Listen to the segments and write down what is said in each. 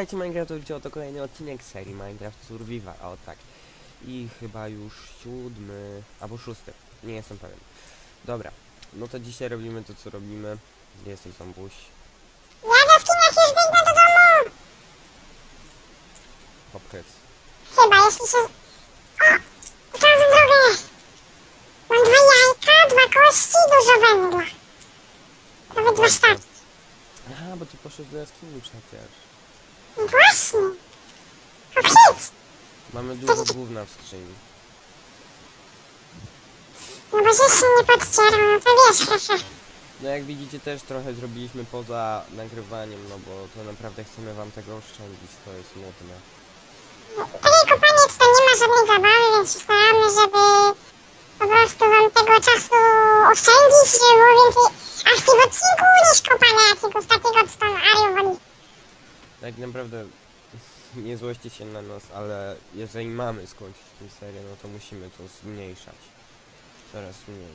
Witajcie Minecraftowicze, oto kolejny odcinek serii Minecraft Survival, o tak. I chyba już siódmy, albo szósty, nie jestem pewien. Dobra, no to dzisiaj robimy to co robimy. Gdzie jesteś Zombuś? Ja skinek już biegnę do domu! Popchec. Chyba, jeśli się... O! Znalazłem drogę! Mam dwa jajka, dwa kości, dużo węgla. Nawet dwa sztabki. Aha, bo ty poszedł do jaskini przecież. No właśnie! O, kwiat! Mamy dużo gówna w skrzyni. No bo że się nie podcierał, no to wiesz, hehe. No jak widzicie też trochę zrobiliśmy poza nagrywaniem, no bo to naprawdę chcemy wam tego oszczędzić, to jest nudne. Takiej kopalni tutaj nie ma żadnej zabawy, więc się staramy, żeby po prostu wam tego czasu oszczędzić, żeby było więcej akcji w odcinku niż kopania jakiegoś takiego, co tam Ario woli. Tak naprawdę nie złoście się na nas, ale jeżeli mamy skończyć tę serię, no to musimy to zmniejszać. Coraz mniej.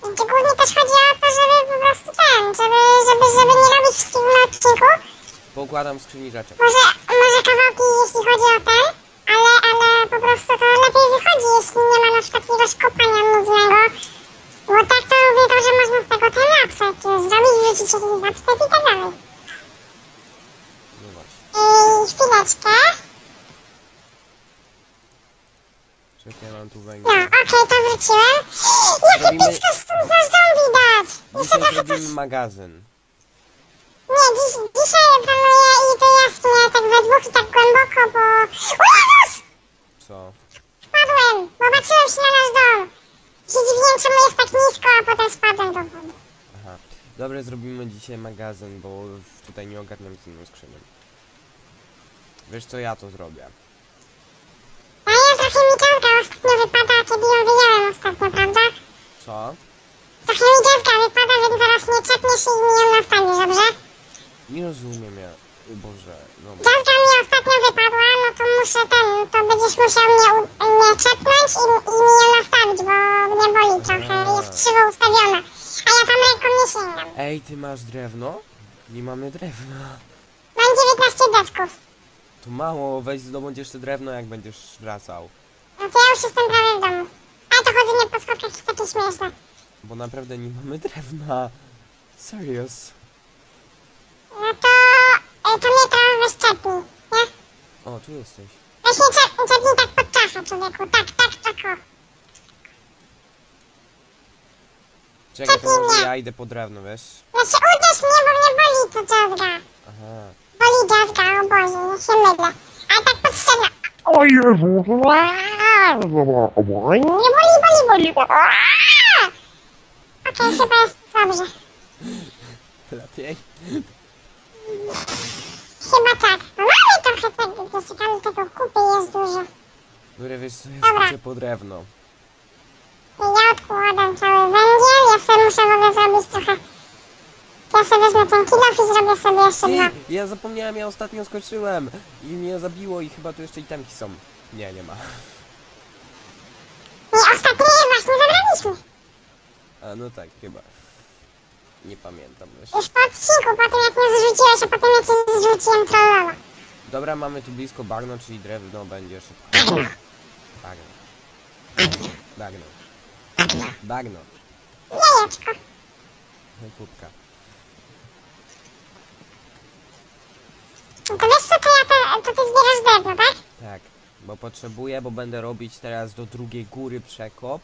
Gdzie głównie też chodzi o to, żeby po prostu ten, żeby, żeby, żeby nie robić wszystkiego na odcinku. Poukładam skrzyni rzeczek. Może, może kawałki, jeśli chodzi o ten, ale, ale po prostu to lepiej wychodzi, jeśli nie ma na przykład jakiegoś kopania nudnego. Bo tak to mówię to, że można z tego ten lapset zrobić, wrzucić jakiś lapset i tak dalej. No. I chwileczkę. Czekaj, mam tu No, węgiel. okej, to wróciłem. Jakie Zrobimy- z tym za zombie dać? Muszę Dzisiaj trochę zrobimy magazyn. Nie, dziś, dzisiaj planuję i to jaskinię tak we dwóch i tak głęboko, bo... O Jezus! Co? Spadłem! Zobaczyłem się na nasz dom. Się dziwiłem, czemu jest tak nisko, a potem spadłem do wody. Aha. Dobra, zrobimy dzisiaj magazyn, bo tutaj nie ogarniam z inną skrzynią. Wiesz co, ja to zrobię. A ja trochę mi działka ostatnio wypada, kiedy ją wyjąłem ostatnio, prawda? Co? Trochę mi działka wypada, więc zaraz nie czepniesz i mi ją nastawisz, dobrze? Nie rozumiem ja. Boże, no. Działka mi ostatnio wypadła, no to muszę ten, to będziesz musiał mnie, u, mnie czepnąć i, i mi ją nastawić, bo mnie boli trochę, jest krzywo ustawiona. A ja tam ręką nie sięgam. Ej, ty masz drewno? Nie mamy drewna. Mam 19 desków. Mało, weź zdobądź jeszcze drewno, jak będziesz wracał. No to ja już jestem prawie w domu. Ale to chodzenie po schodkach jest takie śmieszne. Bo naprawdę nie mamy drewna. Serious. No to... E, to mnie to wyszczepni, nie? O, tu jesteś. Weź mnie czep, czepnij tak pod czasem, człowieku. Tak, tak, tak o. Czekaj, to może ja idę po drewno, wiesz? Znaczy uderz mnie, bo mnie boli to dziadka. Aha. Boli dziadka, o Boże, nie się mydlę. Ale tak potrzebna. O Jezu! Nie boli, boli, boli. Okej, chyba jest dobrze. Lepiej? Chyba tak. No mamy trochę tego, wiesz, tam tego kupy jest dużo. Dobra, wiesz co, ja Dobra. po drewno. Ja odkładam cały węgiel, ja sobie muszę w ogóle zrobić trochę... Ja sobie wezmę ten kilof i zrobię sobie jeszcze dwa. Ty, ja zapomniałem, ja ostatnio skoczyłem i mnie zabiło i chyba tu jeszcze itemki są. Nie, nie ma. Nie, ostatnie właśnie zabraliśmy. A no tak, chyba. Nie pamiętam wiesz. Już po odcinku, po tym jak mnie zrzuciłeś, a potem jak cię zrzuciłem trollowa. Dobra, mamy tu blisko bagno, czyli drewno będzie szybko. Bagno. Bagno. Bagno. Jajeczko. No, Kubka. No to wiesz co, to ja te, to ty zbierasz drewno, tak? Tak, bo potrzebuję, bo będę robić teraz do drugiej góry przekop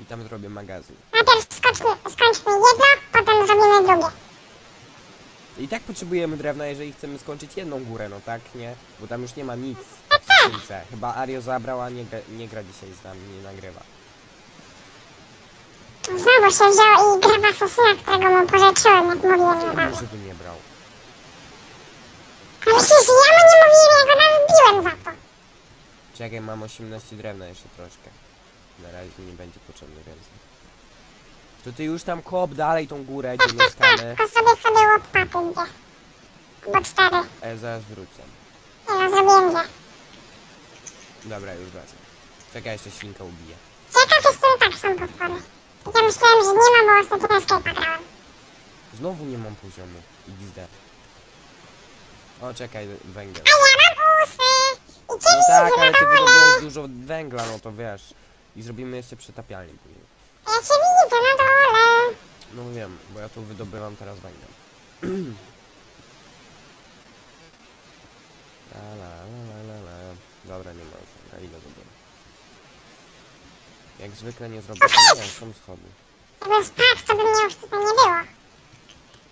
i tam zrobię magazyn. Najpierw skoczmy, skończmy jedno, potem zrobimy drugie. I tak potrzebujemy drewna, jeżeli chcemy skończyć jedną górę, no tak, nie? Bo tam już nie ma nic w skrzynce. Chyba Ario zabrał, a nie, gra- nie gra dzisiaj z nami, nie nagrywa. Znowu się wziął i gra w asesyna, którego mu pożyczyłem, jak mówiłem Czemu niedawno. żeby nie brał? A myślisz, że ja mu nie mówiłem, ja go rozbiłem za to. Czekaj, mam 18 drewna jeszcze troszkę. Na razie nie będzie potrzebne więcej. To ty już tam kop dalej tą górę, gdzie Tak, mieszkamy. tylko sobie sobie łopaty idzie. Bo cztery. Ja zaraz wrócę. Nie no, zrobiłem dwie. Dobra, już wracam. Czekaj, jeszcze świnka ubiję. Ciekaw jestem, tak są potwory. Ja myślałem, że nie ma, bo ostatnio Escape'a grałem. Znowu nie mam poziomu. XD. O, czekaj, węgiel. A ja mam usy! No tak, ale ty wydobyłeś dużo węgla, no to wiesz. I zrobimy jeszcze przetapialnię później. Ja cię widzę na dole! No wiem, bo ja tu wydobywam teraz węgiel. La, la, la, la, la. Dobra, nie ma już węgla, idę do domu. Jak zwykle nie zrobię... Nie, są schody. Gdybym spadł, to by mnie już tutaj nie było.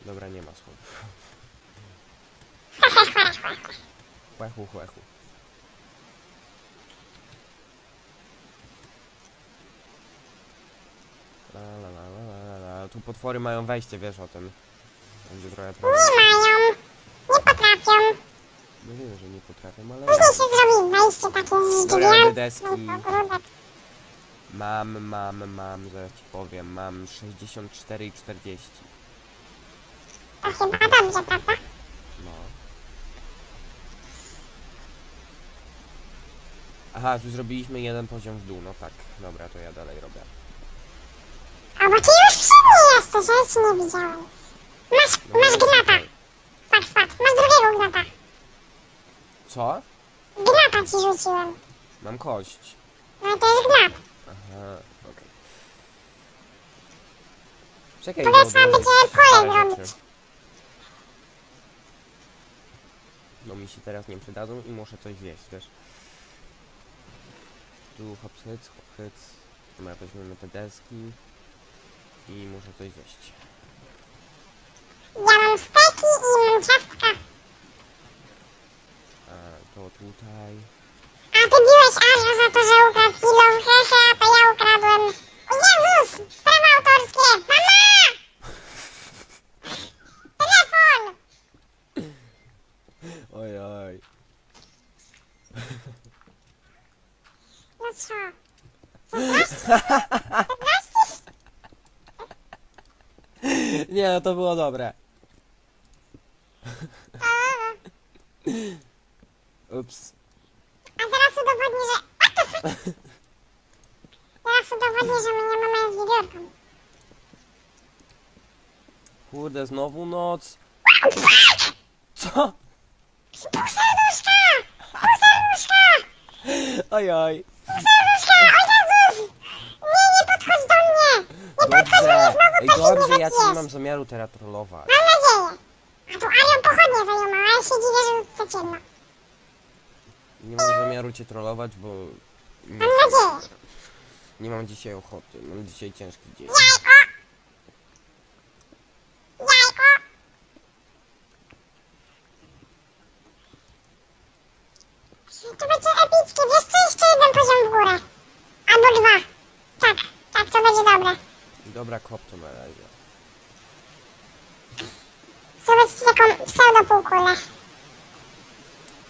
Dobra, nie ma schodów. Hehe, chore, La, la, la, la, la. Tu potwory mają wejście, wiesz o tym. Będzie trochę problem. Nie mają. Nie potrafią. No wiem, że nie potrafię, ale... Później się zrobi wejście takie z drzwi. deski. Mam, mam, mam, zaraz ci powiem. Mam 64 i 40. To chyba dobrze, prawda? No. Aha, tu zrobiliśmy jeden poziom w dół, no tak. Dobra, to ja dalej robię. A bo ty już przy mnie jesteś, ja cię nie widziałem. Masz, No, masz jest gnata. tutaj. Patrz, patrz, masz drugiego gnata. Co? Gnata ci rzuciłem. Mam kość. No to jest gnat. Aha, okej. Czekaj, To bo trzeba odłożę będzie pole parę rzeczy. No mi się teraz nie przydadzą i muszę coś zjeść, wiesz. Tu hop hyc, hop hyc. Dobra, weźmiemy te deski. I muszę coś zjeść. Ja mam steki i mam ciastka. A to tutaj. A ty biłeś Aria za to, że ukradł kilo. Hehe, a to ja ukradłem. O Jezus! Prawa autorskie! Mama! Telefon! Oj, oj. No co? 15? Nie, no to było dobre. Ups. A teraz udowodnię, że... What the fuck? Teraz udowodnię, że my nie mamy z wiewiórką. Kurde, znowu noc. Co? Serduszka! Serduszka! Oj, oj. Serduszka! Dobrze. Ej, dobrze, ja nie jest. mam zamiaru teraz trollować. Mam nadzieję. A tu Arion pochodnie zajumał, a ja się dziwię, że to ciemno. Nie mam zamiaru cię trollować, bo... Mam nadzieję. nie mam dzisiaj ochoty. Mam dzisiaj ciężki dzień. Jajko! Jajko! To będzie epickie. Wiesz co? Jeszcze jeden poziom w górę. Albo dwa. Tak, tak, to będzie dobre. Dobra, kop to na razie. Zrobić ci taką pseudopółkulę.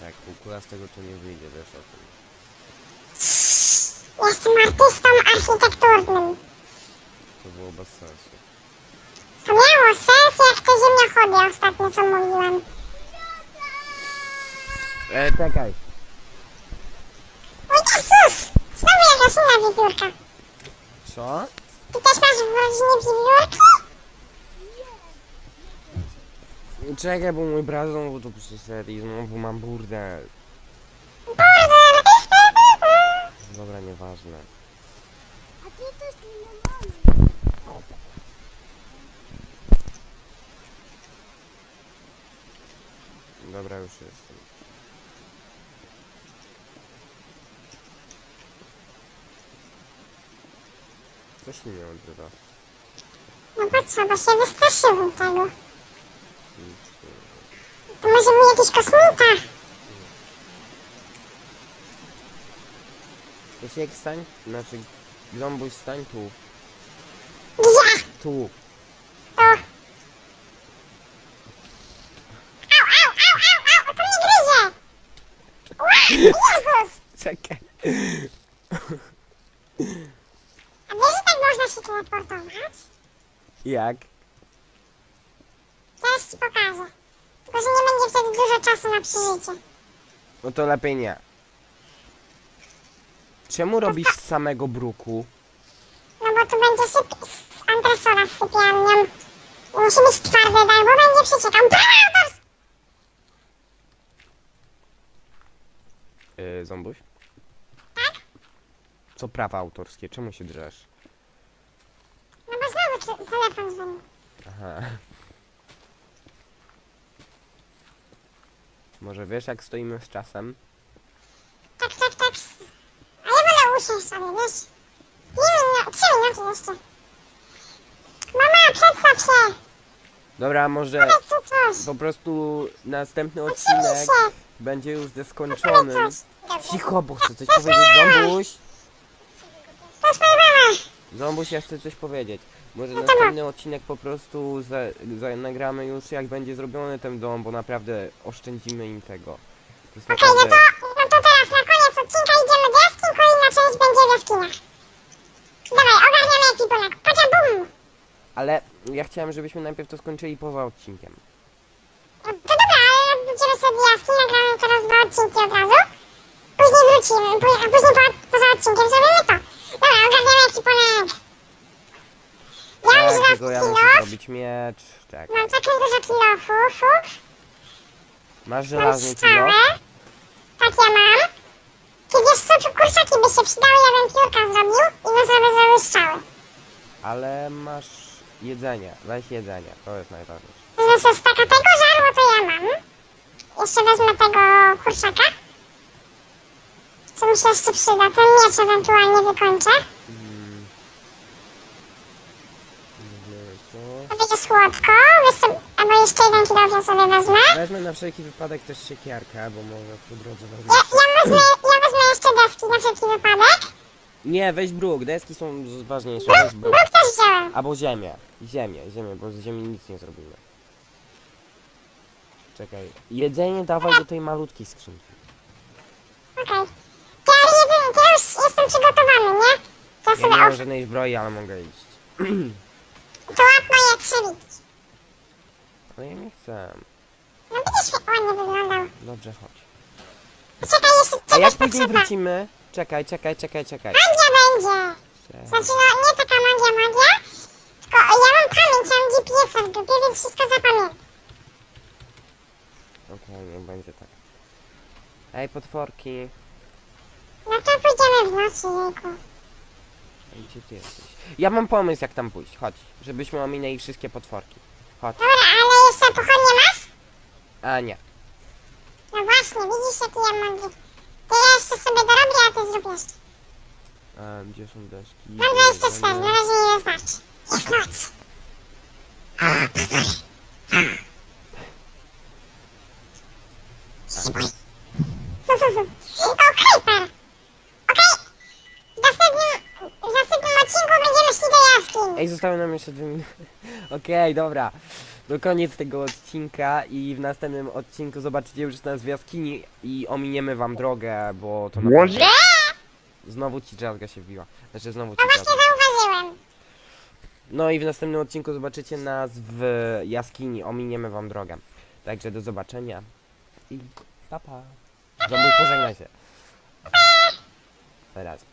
Tak, półkula z tego tu nie wyjdzie, wiesz o tym. Jestem artystą architekturnym. To było bez sensu. To miało sens jak te ziemniachody ostatnio co mówiłem. E, czekaj. O Jezus! Znowu jakaś inna wiewiórka. Co? Ty też masz w rodzinie wiewiórki? Czekaj, bo mój brat znowu tu przyszedł i znowu mam burdel. Burdel! Dobra, nieważne. A ty też nie mamy. Dobra, już jestem. Się nie odzywa. No po co, bo się wystraszyłem tego. To może był jakiś kosmita? Jasiek, stań, znaczy, Zombuś, stań tu. Gdzie? Tu. To. Au, au, au, au, au, to mnie gryzie! Ła, Jezus! Czekaj. A wiesz, że można się teleportować? Jak? Zaraz ci pokażę. Tylko, że nie będzie wtedy dużo czasu na przeżycie. No to lepiej nie. Czemu robisz z samego bruku? No bo tu będzie syp... z antresora z sypialnią. Musi być twardy dach, bo będzie przeciekał. Autorskie! yy, Zombuś? Tak? Co prawa autorskie? Czemu się drzesz? Telefon dzwoni. Aha. Może wiesz, jak stoimy z czasem? Tak, tak, tak. A ja wolę usiąść sobie, wiesz? Nie wiem, trzy minuty jeszcze. Mama, przedstaw się! Dobra, może Powiedz tu coś! po prostu następny Oczywiście! odcinek będzie już ze Powiedz skończonym. coś! Cicho, bo chcę coś powiedzieć. Zombuś, ja chcę coś powiedzieć. Może No następny odcinek po prostu za, za, nagramy już jak będzie zrobiony ten dom, bo naprawdę oszczędzimy im tego. Okej, no naprawdę... to, no to teraz na koniec odcinka idziemy do jaskiń, kolejna część będzie w jaskiniach. Dawaj, ogarniamy ekwipunek. Patrz, bum! Ale ja chciałem, żebyśmy najpierw to skończyli poza odcinkiem. No To dobra, ale będziemy sobie w jaskini, nagramy teraz dwa odcinki od razu. Później wrócimy, później po, poza odcinkiem zrobimy to. Dobra, ogarniamy ekwipunek. Ja tylko ja muszę kilof, zrobić miecz. Tak. mam taką dużo kilofów, Masz żelazny kilo? strzałę. Tak ja mam. Ty wiesz co, tu kurczaki by się przydały, ja bym piórka zrobił i na sobie zrobił strzały. Ale masz jedzenie. Weź jedzenie, to jest najważniejsze. Wezmę z taka tego żarła, to ja mam. Jeszcze wezmę tego kurczaka. Co mi się jeszcze przyda? Ten miecz ewentualnie wykończę. Mm. Weźmiemy Wiesz co, albo jeszcze jeden kilof ja sobie wezmę. Wezmę na wszelki wypadek też siekierkę, bo może po drodze Ja, wezmę. ja, wezmę, ja wezmę jeszcze deski na wszelki wypadek. Nie, weź bruk, deski są z- ważniejsze, Bruk, weź bruk. bruk też wziąłem. Albo ziemię. Ziemię, ziemię, bo z ziemi nic nie zrobimy. Czekaj. Jedzenie dawaj do tej malutkiej skrzynki. Okej. Ja, jeden, ja już jestem przygotowany, nie? Ja sobie nie mam off. żadnej zbroi, ale mogę iść. To łap moje krzywiki. Ale ja nie chcę. No jak ładnie wyglądał. Dobrze, chodź. Poczekaj, jeszcze A jak czegoś później potrzeba. wrócimy? Czekaj, czekaj, czekaj, czekaj. Magia będzie. Czekaj. Znaczy, no nie taka magia, magia, tylko ja mam pamięć, ja mam GPS-a w dupie, więc wszystko zapamiętam. Okej, niech będzie tak. Ej, potworki. No to pójdziemy w nocy, jejku. Ej, Gdzie ty jesteś? Ja mam pomysł, jak tam pójść. Chodź, żebyśmy ominęli wszystkie potworki. Chodź. Dobra, ale jeszcze pochodnie masz? A nie. No właśnie, widzisz, jaki ja mądry. To ja jeszcze sobie dorobię, a ty zrób jeszcze. A, gdzie są deski? Mam 24, na razie nie wystarczy. Jest noc. O, creeper. Okej. W następnym, w następnym odcinku będziemy szli do jaskiń. Ej, zostały nam jeszcze dwie minuty. Okej, dobra. To koniec tego odcinka i w następnym odcinku zobaczycie już nas w jaskini i ominiemy wam drogę, bo to naprawdę... Znowu ci drzazga się wbiła. Znaczy znowu ci No właśnie drzazga. zauważyłem. No i w następnym odcinku zobaczycie nas w jaskini, ominiemy wam drogę. Także do zobaczenia i pa pa. Zombuj, pożegnaj się. Teraz.